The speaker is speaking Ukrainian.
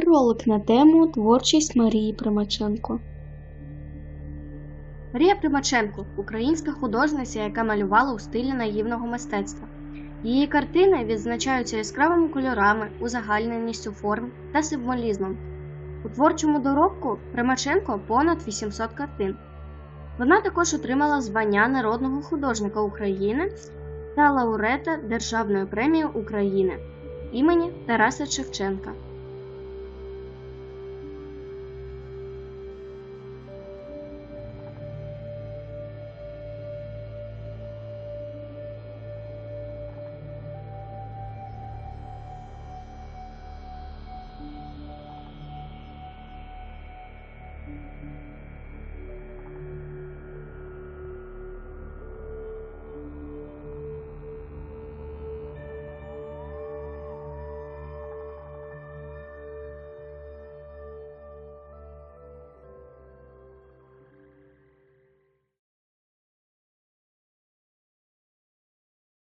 Ролик на тему Творчість Марії Примаченко. Марія Примаченко українська художниця, яка малювала у стилі наївного мистецтва. Її картини відзначаються яскравими кольорами, узагальненістю форм та символізмом. У творчому доробку Примаченко понад 800 картин. Вона також отримала звання народного художника України та лауреата Державної премії України імені Тараса Шевченка.